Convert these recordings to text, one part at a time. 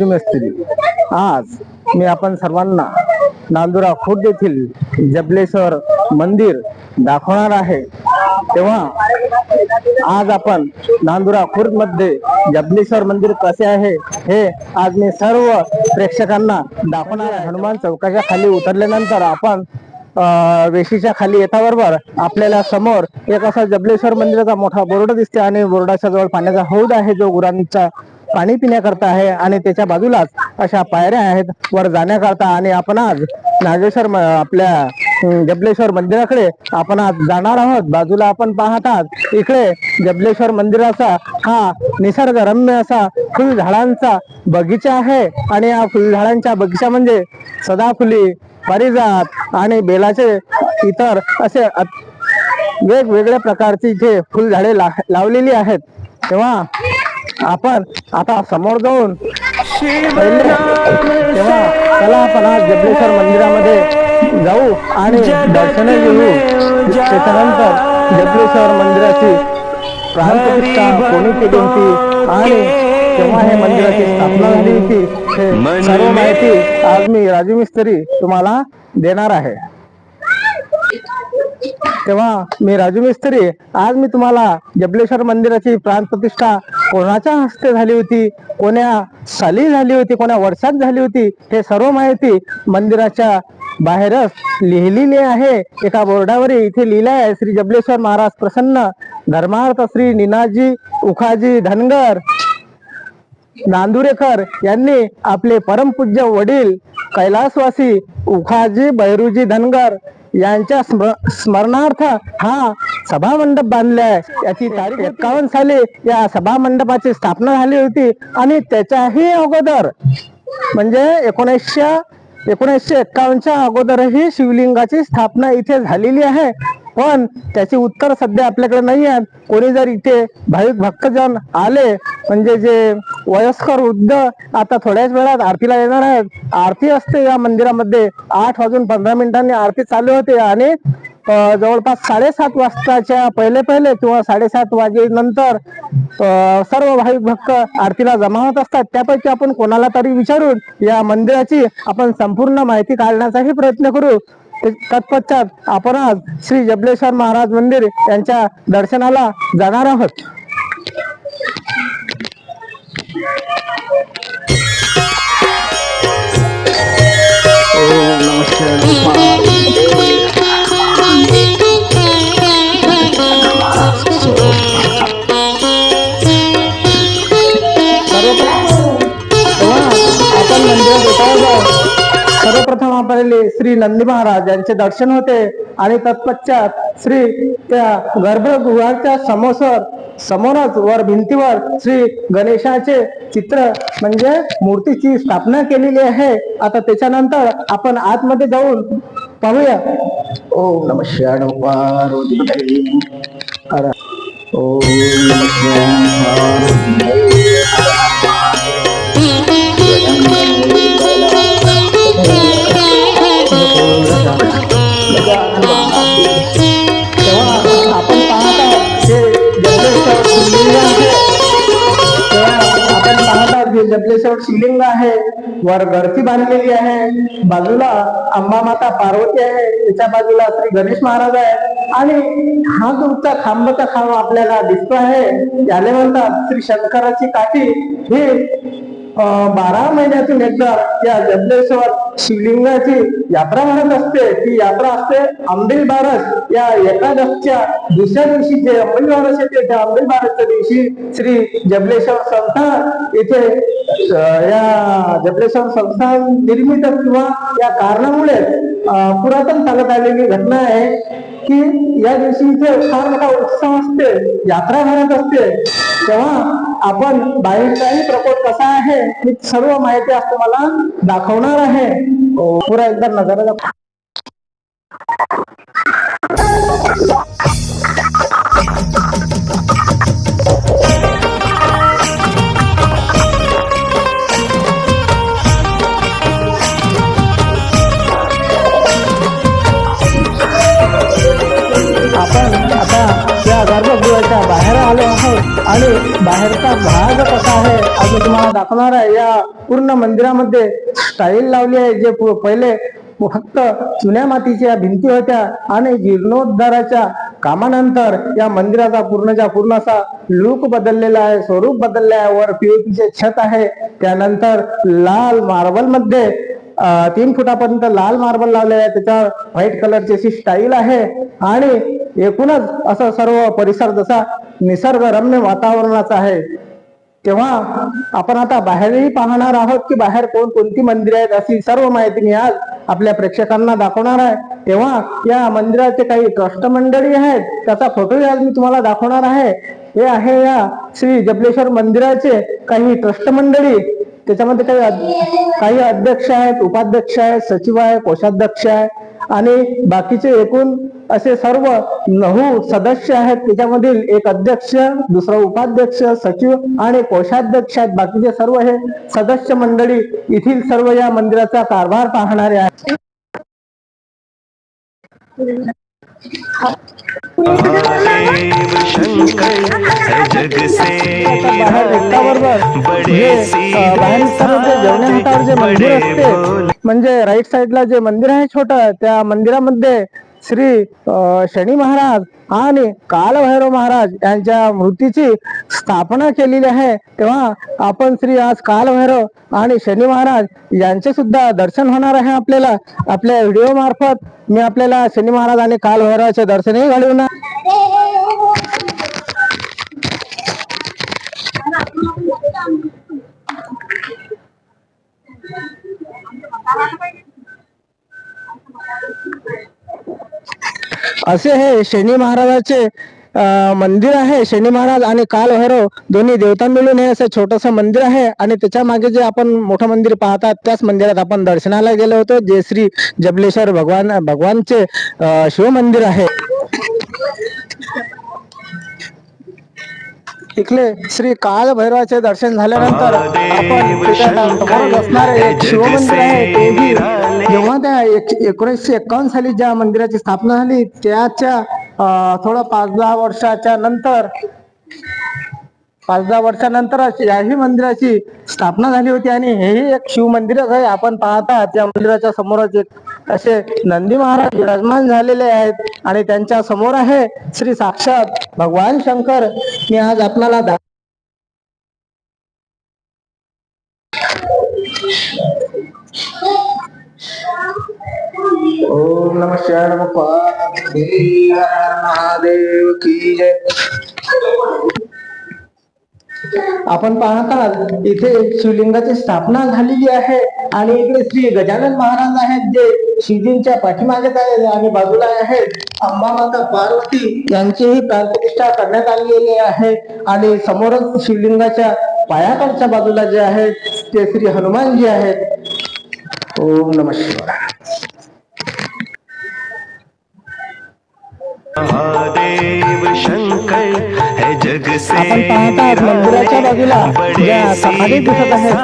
राजू मेस्त्री आज मी आपण सर्वांना नांदुरा खुर्द येथील जबलेश्वर मंदिर दाखवणार आहे. तेव्हा आज आपण नांदुरा खुर्दमध्ये जबलेश्वर मंदिर कसे आहे हे आज मी सर्व प्रेक्षकांना दाखवणार आहे. हनुमान चौकाच्या खाली उतरल्यानंतर आपण वेशीच्या खाली येताबरोबर आपल्याला समोर एक असा जबलेश्वर मंदिराचा मोठा बोर्ड दिसते आणि बोर्डाच्या जवळ पाण्याचा हौद आहे जो गुरांचा पाणी पिण्याकरता आहे आणि त्याच्या बाजूलाच अशा पायऱ्या आहेत. वर जाण्याकरता आणि आपण आज नागेश्वर आपल्या जबलेश्वर मंदिराकडे आपण आज जाणार आहोत. बाजूला आपण पाहतात इकडे जबलेश्वर मंदिराचा हा निसर्गरम्य असा फुलझाडांचा बगीचा आहे. आणि या फुलझाडांच्या बगीचा म्हणजे सदाफुली पारिजात आणि बेलाचे इतर असे वेगवेगळ्या प्रकारची जे फुलझाडे ला लावलेली आहेत. तेव्हा आपण आता समोर जाऊन पहिले तेव्हा चला आपण आज जबलेश्वर मंदिरामध्ये जाऊ आणि दर्शन घेऊ. त्याच्यानंतर जबलेश्वर मंदिराची प्राणप्रतिष्ठा कोणी केली होती आणि तेव्हा हे मंदिराची स्थापना झाली होती हे सर्व माहिती आज मी राजू मिस्त्री तुम्हाला देणार आहे. तेव्हा मी राजू मिस्त्री आज मी तुम्हाला जबलेश्वर मंदिराची प्राण प्रतिष्ठा कोणाच्या हस्ते झाली होती कोण्या साली झाली होती कोण्या वर्षात झाली होती हे सर्व माहिती मंदिराच्या बाहेरच लिहिलेली आहे. एका बोर्डावर इथे लिहिलं आहे श्री जबलेश्वर महाराज प्रसन्न धर्मार्थ श्री निनाजी उखाजी धनगर नांदुरेकर यांनी आपले परमपूज्य वडील कैलासवासी उखाजी बैरूजी धनगर यांच्या स्म- स्मरणार्थ हा सभा मंडप बांधलाय. याची तारीख एकावन्न साली या सभा मंडपाची स्थापना झाली होती आणि त्याच्याही अगोदर म्हणजे एकोणीसशे एकोणीसशे एक्कावन्नच्या अगोदरही शिवलिंगाची स्थापना इथे झालेली आहे. पण त्याची उत्तर सध्या आपल्याकडे नाही आहेत कोणी जर इथे भाविक भक्तजन आले म्हणजे जे वयस्कर वृद्ध आता थोड्याच वेळात आरतीला येणार आहेत. आरती असते या मंदिरामध्ये. आठ वाजून पंधरा मिनिटांनी आरती चालू होते आणि जवळपास साडेसात वाजताच्या पहिले पहिले किंवा साडेसात वाजेनंतर सर्व भाविक भक्त आरतीला जमा होत असतात. त्यापैकी आपण कोणाला तरी विचारून या मंदिराची आपण संपूर्ण माहिती काढण्याचाही प्रयत्न करू. तत्पश्चात आपण आज श्री जबलेश्वर महाराज मंदिर यांच्या दर्शनाला जाणार आहोत. श्री नंदी महाराज यांचे दर्शन होते आणि तत्पश्चात श्री त्या गर्भगृहाच्या समोर समोरच वर भिंतीवर श्री गणेशाचे चित्र म्हणजे मूर्तीची स्थापना केलेली आहे. आता त्याच्यानंतर आपण आतमध्ये जाऊन पाहूया. ओम नम शिवाय ओम नम पाहता शिवलिंग आहे. वर गरती बांधलेली आहे. बाजूला अंबा माता पार्वती आहे. त्याच्या बाजूला श्री गणेश महाराज आहे. आणि हा तुमचा खांबाचा खांब आपल्याला दिसतो आहे. याले म्हणतात श्री शंकराची काठी. ही बारा महिन्यातून एकदा या जबलेश्वर शिवलिंगाची यात्रा म्हणत असते. ती यात्रा असते अंबिल बारस. या एकादशच्या दुसऱ्या दिवशी जे अंबिल बारस येते त्या अंबिल बारसच्या दिवशी श्री जबलेश्वर संस्था इथे या जबलेश्वर संस्थान निर्मित किंवा या कारणामुळे पुरातन चालत आलेली घटना आहे की या दिवशी इथे फार मोठा उत्सव असते यात्रा भरत असते. तेव्हा आपण बायोचाही प्रकोप कसा आहे ही सर्व माहिती आज तुम्हाला दाखवणार आहे. हो, पुरा एकदा नजर आणि बाहेरचा भाग कसा आहे आज मी तुम्हाला दाखवणार आहे. या पूर्ण मंदिरामध्ये स्टाईल लावली आहे जे पहिले फक्त चुन्या मातीच्या भिंती होत्या आणि जीर्णोद्धाराच्या कामानंतर या मंदिराचा पूर्णच्या पूर्ण असा लुक बदललेला आहे स्वरूप बदलले आहे. वर पीओपीचे छत आहे. त्यानंतर लाल मार्बलमध्ये तीन फुटापर्यंत लाल मार्बल लावले आहे. त्याच्यावर व्हाईट कलरची अशी स्टाईल आहे. आणि एकूणच असं सर्व परिसर जसा निसर्गरम्य वातावरणाचा आहे. तेव्हा आपण आता बाहेरही पाहणार आहोत की बाहेर कोण कोणती मंदिरं आहेत अशी सर्व माहिती मी आज आपल्या प्रेक्षकांना दाखवणार आहे. तेव्हा या मंदिराचे काही ट्रस्ट मंडळी आहेत त्याचा फोटोही आज मी तुम्हाला दाखवणार आहे. हे आहे या श्री जबलेश्वर मंदिराचे काही ट्रस्ट मंडळी. त्याच्यामध्ये काही काही अध्यक्ष आहेत उपाध्यक्ष आहेत सचिव आहे कोषाध्यक्ष आहे आणि बाकीचे एकूण असे सर्व नऊ सदस्य आहेत. त्याच्यामधील एक अध्यक्ष दुसरा उपाध्यक्ष सचिव आणि कोषाध्यक्ष आहेत. बाकीचे सर्व हे सदस्य मंडळी येथील सर्व या मंदिराचा कारभार पाहणारे आहेत. बाहेर जे मंदिर असते म्हणजे राईट साईडला जे मंदिर आहे छोटं त्या मंदिरामध्ये श्री शनी महाराज आणि कालभैरव महाराज यांच्या मूर्तीची स्थापना केलेली आहे. तेव्हा आपण श्री आज कालभैरव आणि शनी महाराज यांचे सुद्धा दर्शन होणार आहे आपल्याला. आपल्या व्हिडिओ मार्फत मी आपल्याला शनी महाराज आणि कालभैरवाचे दर्शनही घडवणार. असे हे शनी महाराजाचे मंदिर आहे. शनी महाराज आणि कालभैरव दोन्ही देवता मिळून हे असं छोटस मंदिर आहे. आणि त्याच्यामागे जे आपण मोठं मंदिर पाहतात त्याच मंदिरात आपण दर्शनाला गेलो होतो. जे श्री जबलेश्वर भगवान भगवानचे शिव मंदिर आहे. इकडे श्री काल भैरवाचे दर्शन झाल्यानंतर आपण असणारे एक शिवमंदिर आहे तेही जेव्हा त्या एकोणीसशे एकावन्न साली ज्या मंदिराची स्थापना झाली त्याच्या थोडं पाच दहा वर्षाच्या नंतर पाच दहा वर्षानंतर याही मंदिराची स्थापना झाली होती आणि हेही एक शिव मंदिरच आहे. आपण पाहता त्या मंदिराच्या समोरच एक असे नंदी महाराज विराजमान झालेले आहेत आणि त्यांच्यासमोर आहे श्री साक्षात भगवान शंकर. मी आज आपल्याला ओम नमः शिवाय नमः पार्वती महादेव की जय। आपण पाहताल इथे शिवलिंगाची स्थापना झालेली आहे आणि इकडे श्री गजानन महाराज आहेत जे शिवजींच्या पाठीमागेत आहेत आणि बाजूला आहेत. अंबा माता पार्वती यांचीही प्राणप्रतिष्ठा करण्यात आलेली आहे आणि समोरच शिवलिंगाच्या पायाकडच्या बाजूला जे आहेत ते श्री हनुमानजी आहेत. ओम नम शिवाय. महादेव शंकर है जग से मंदिराच्या बाजूला समाधी दिसत आहेत.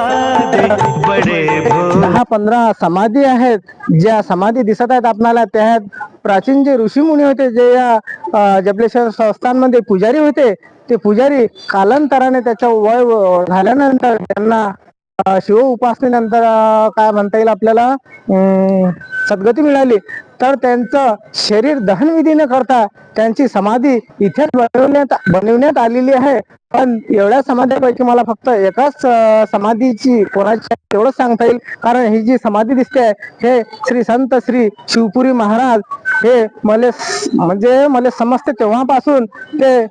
दहा पंधरा समाधी आहेत. ज्या समाधी दिसत आहेत आपल्याला त्यात प्राचीन जे ऋषी मुनी होते जे या जबलेश्वर संस्थांमध्ये पुजारी होते ते पुजारी कालांतराने त्याचं वय झाल्यानंतर त्यांना शिव उपासनेनंतर काय म्हणता येईल आपल्याला? सद्गती मिळाली. तर त्यांचं शरीर दहनविधी न करता त्यांची समाधी इथेच बनवण्यात बनवण्यात आलेली आहे. पण एवढ्या समाधीपैकी मला फक्त एकाच समाधीची कोणाची तेवढंच सांगता येईल. कारण ही जी समाधी दिसते हे श्री संत श्री शिवपुरी महाराज हे मला म्हणजे मला समजते तेव्हापासून ते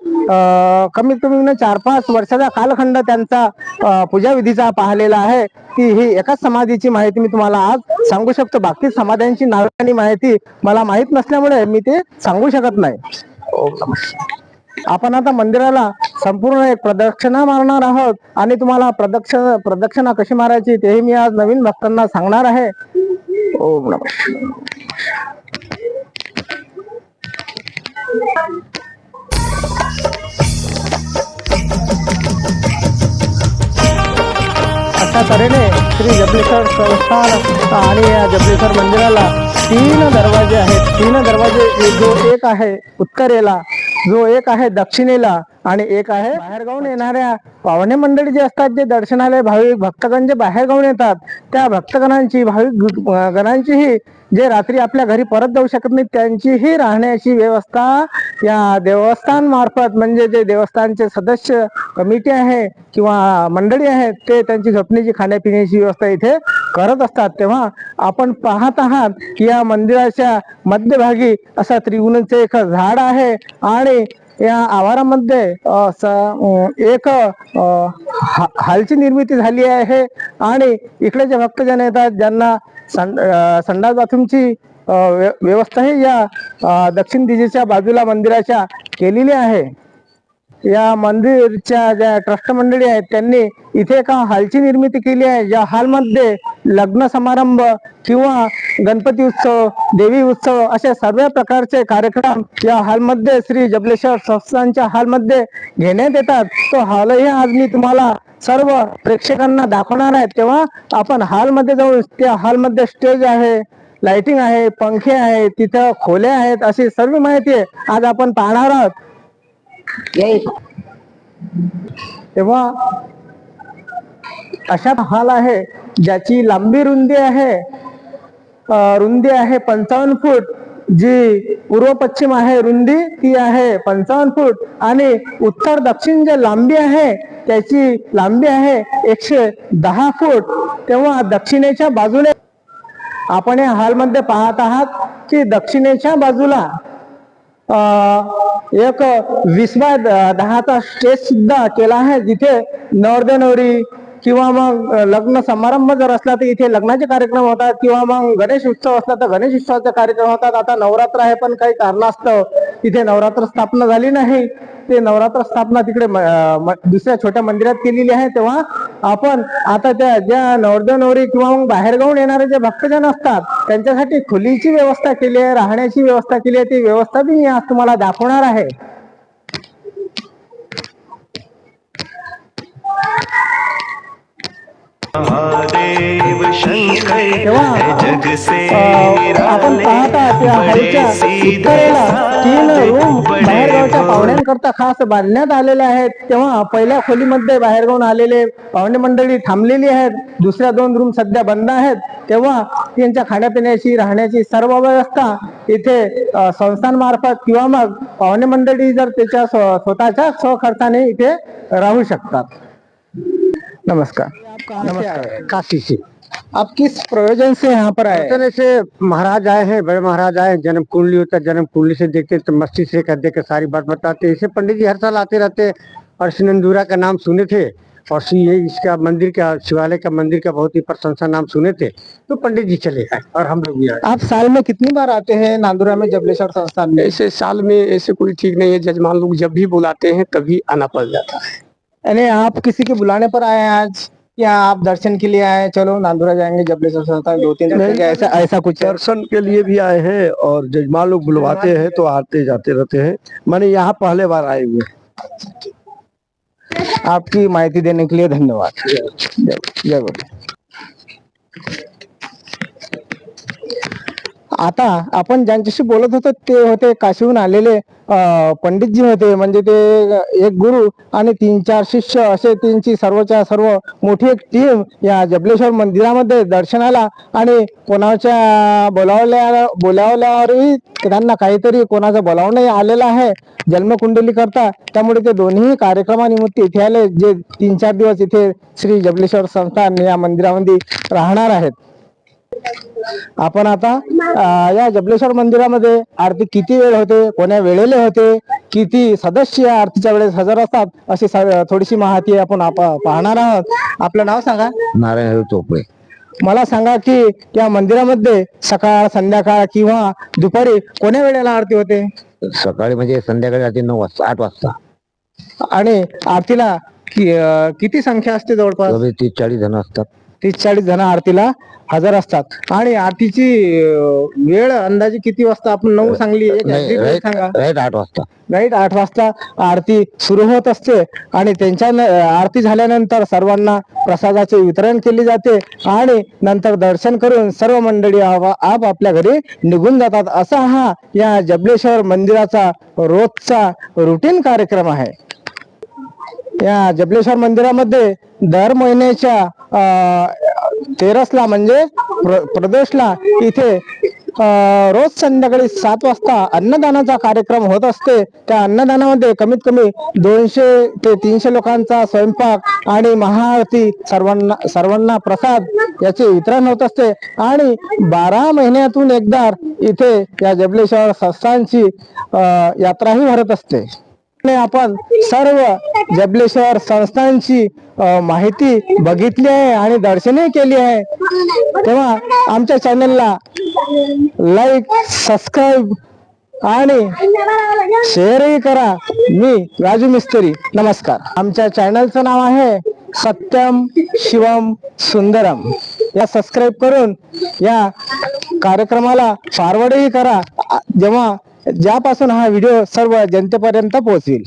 कमीत कमी चार पाच वर्षाचा कालखंड त्यांचा पूजा पूजाविधीचा पाहिलेला आहे. की ही एकाच समाधीची माहिती मी तुम्हाला आज सांगू शकतो. बाकी समाध्यांची नावे आणि माहिती मला माहीत नसल्यामुळे मी ते सांगू शकत नाही. आपण आता मंदिराला संपूर्ण एक प्रदक्षिणा मारणार आहोत आणि तुम्हाला प्रदक्षिणा प्रदक्षिणा कशी मारायची तेही मी आज नवीन भक्तांना सांगणार आहे. ओम नम अशा तऱ्हेने श्री जबलेश्वर संस्थान आणि या जबलेश्वर मंदिराला तीन दरवाजे आहेत. तीन दरवाजे जो एक आहे उत्तरेला. जो एक आहे दक्षिणेला आणि एक आहे बाहेरगावून येणाऱ्या पाहुणे मंडळी जे असतात जे दर्शनाला भाविक भक्तगण जे बाहेरगावून येतात त्या भक्तगणांची भाविक गणांचीही जे रात्री आपल्या घरी परत जाऊ शकत नाही त्यांचीही राहण्याची व्यवस्था या देवस्थान मार्फत म्हणजे जे देवस्थानचे सदस्य कमिटी आहे किंवा मंडळी आहेत ते त्यांची झोपण्याची खाण्यापिण्याची व्यवस्था इथे करत असतात. तेव्हा आपण पाहत आहात की या मंदिराच्या मध्यभागी असा त्रिगुणाचे एक झाड आहे आणि या आवारामध्ये एक हा- हालची निर्मिती झाली आहे आणि इकडे जे भक्तजन येतात ज्यांना संडास बाथरूमची व्यवस्थाही या दक्षिण दिशेच्या बाजूला मंदिराच्या केलेली आहे. या मंदिरच्या ज्या ट्रस्ट मंडळी आहेत त्यांनी इथे एका हॉलची निर्मिती केली आहे. या हॉलमध्ये लग्न समारंभ किंवा गणपती उत्सव देवी उत्सव असे सर्व प्रकारचे कार्यक्रम या हॉलमध्ये श्री जबलेश्वर संस्थांच्या हॉलमध्ये घेण्यात येतात. तो हॉलही आज मी तुम्हाला सर्व प्रेक्षकांना दाखवणार आहे. तेव्हा आपण हॉलमध्ये जाऊन त्या हॉलमध्ये स्टेज आहे लाइटिंग आहे पंखे आहेत तिथं खोल्या आहेत अशी सर्व माहिती आहे आज आपण पाहणार आहोत. तेव्हा अशा हाल आहे ज्याची लांबी रुंदी आहे रुंदी आहे पंचावन्न फूट. जी पूर्व पश्चिम आहे रुंदी ती आहे पंचावन्न फूट. आणि उत्तर दक्षिण जे लांबी आहे त्याची लांबी आहे एकशे दहा फूट. तेव्हा दक्षिणेच्या बाजूने आपण या हॉलमध्ये पाहत आहात की दक्षिणेच्या बाजूला अं, एक वीस बाय दहाचा स्टेज सुद्धा केला आहे जिथे नवरदेनवरी किंवा मग लग्न समारंभ जर असला तर इथे लग्नाचे कार्यक्रम होतात किंवा मग गणेश उत्सव असला तर गणेश उत्सवाचे कार्यक्रम होतात. आता नवरात्र आहे पण काही कारणास्तव इथे नवरात्र स्थापना झाली नाही. ते नवरात्र स्थापना तिकडे दुसऱ्या छोट्या मंदिरात केलेली आहे. तेव्हा आपण आता त्या ज्या नवरदेव नवरी किंवा मग बाहेरगावून येणारे जे भक्तजन असतात त्यांच्यासाठी खोलीची व्यवस्था केली आहे राहण्याची व्यवस्था केली आहे. ती व्यवस्था बी मी आज तुम्हाला दाखवणार आहे महादेव शंकर तेव्हा है जग से अं, आपण पाहत उत्तरेला तीन रूम बाहेरगावच्या पाहुण्यांकरता खास बांधण्यात आलेले आहेत. तेव्हा पहिल्या खोलीमध्ये बाहेरगावून आलेले पाहुणे मंडळी थांबलेली आहेत. दुसऱ्या दोन रूम सध्या बंद आहेत. तेव्हा त्यांच्या खाण्यापिण्याची राहण्याची सर्व व्यवस्था इथे संस्थांमार्फत किंवा मग पाहुणे मंडळी जर त्याच्या स्व- स्वतःच्या स्वखर्चाने इथे राहू शकतात. नमस्कार। नमस्कार। काशी से। आप किस प्रयोजन से यहाँ पर आए तरह से महाराज आए हैं बड़े महाराज आए हैं, जन्म कुंडली होता है जन्म कुंडली से देखते हैं, तो मस्ती से कर दे के सारी बात बताते हैं। ऐसे पंडित जी हर साल आते रहते हैं। और सिनंदूरा का नाम सुने थे और सी ये इसका मंदिर का शिवालय का मंदिर का बहुत ही प्रशंसा नाम सुने थे तो पंडित जी चले आए और हम लोग भी आए। आप साल में कितनी बार आते हैं नांदुरा में जबलेश्वर संस्थान में? ऐसे साल में ऐसे कोई ठीक नहीं है जजमान लोग जब भी बुलाते हैं तभी आना पड़ जाता है। यानी आप किसी के बुलाने पर आए हैं आज? या आप दर्शन के लिए आए चलो नांदुरा जाएँगे जबलेश्वर दो तीन दिन ऐसा ऐसा कुछ दर्शन के लिए भी आए हैं और जजमान लोग बुलवाते हैं तो आते जाते रहते हैं। मैंने यहाँ पहले बार आए हुए आपकी माहिती देने के लिए धन्यवाद। जय जय। आता आपण ज्यांच्याशी बोलत होतो ते होते काशीहून आलेले पंडितजी होते. म्हणजे ते एक गुरु आणि तीन चार शिष्य असे त्यांची सर्वच्या सर्व मोठी एक टीम या जबलेश्वर मंदिरामध्ये दर्शनाला आणि कोणाच्या बोलावल्या बोलावल्यावरही त्यांना काहीतरी कोणाचं बोलावणंही आलेलं आहे जन्मकुंडली करता त्यामुळे ते दोन्ही कार्यक्रमानिमित्त इथे आले जे तीन चार दिवस इथे श्री जबलेश्वर संस्थान या मंदिरामध्ये राहणार आहेत. आपण आता या जबलेश्वर मंदिरामध्ये आरती किती वेळ होते कोण्या वेळेला होते किती सदस्य या आरतीच्या वेळेस हजर असतात अशी स- थोडीशी माहिती आपण आप- पाहणार आहोत. आपलं नाव सांगा. नारायण चोपडे. मला सांगा की या मंदिरामध्ये सकाळ संध्याकाळ किंवा दुपारी कोण्या वेळेला आरती होते? सकाळी म्हणजे संध्याकाळी रात्री नऊ वाजता आठ वाजता. आणि आरतीला कि- अं, किती संख्या असते जवळपास तीस चाळीस जण असतात. तीस चाळीस जण आरतीला हजर असतात. आणि आरतीची वेळ अंदाजे किती वाजता आपण नऊ सांगली सांगा. राइट आठ वाजता. राईट आठ वाजता आरती सुरू होत असते आणि त्यांच्या आरती झाल्यानंतर सर्वांना प्रसादाचे वितरण केले जाते आणि नंतर दर्शन करून सर्व मंडळी आवा- आपापल्या घरी निघून जातात. असा हा या जबलेश्वर मंदिराचा रोजचा रुटीन कार्यक्रम आहे. या जबलेश्वर मंदिरामध्ये दर महिन्याच्या अं, तेरसला म्हणजे प्र- प्रदोषला इथे अं, रोज संध्याकाळी सात वाजता अन्नदानाचा कार्यक्रम होत असते. त्या अन्नदानामध्ये कमीत कमी दोनशे ते तीनशे लोकांचा स्वयंपाक आणि महाआरती सर्वांना सर्वांना प्रसाद याचे वितरण होत असते. आणि बारा महिन्यातून एकदा इथे या जबलेश्वर संस्थांची यात्राही भरत असते. आपण सर्व जबलेश्वर संस्थांची माहिती बघितली आहे आणि दर्शनही केली आहे. तेव्हा आमच्या चॅनलला लाईक सबस्क्राईब आणि शेअरही करा. मी राजू मिस्त्री. नमस्कार. आमच्या चॅनलचं नाव आहे सत्यम शिवम सुंदरम. या सबस्क्राईब करून या कार्यक्रमाला फॉरवर्डही करा. जेव्हा ज्यापासून हा व्हिडिओ सर्व जनतेपर्यंत पोहोचेल.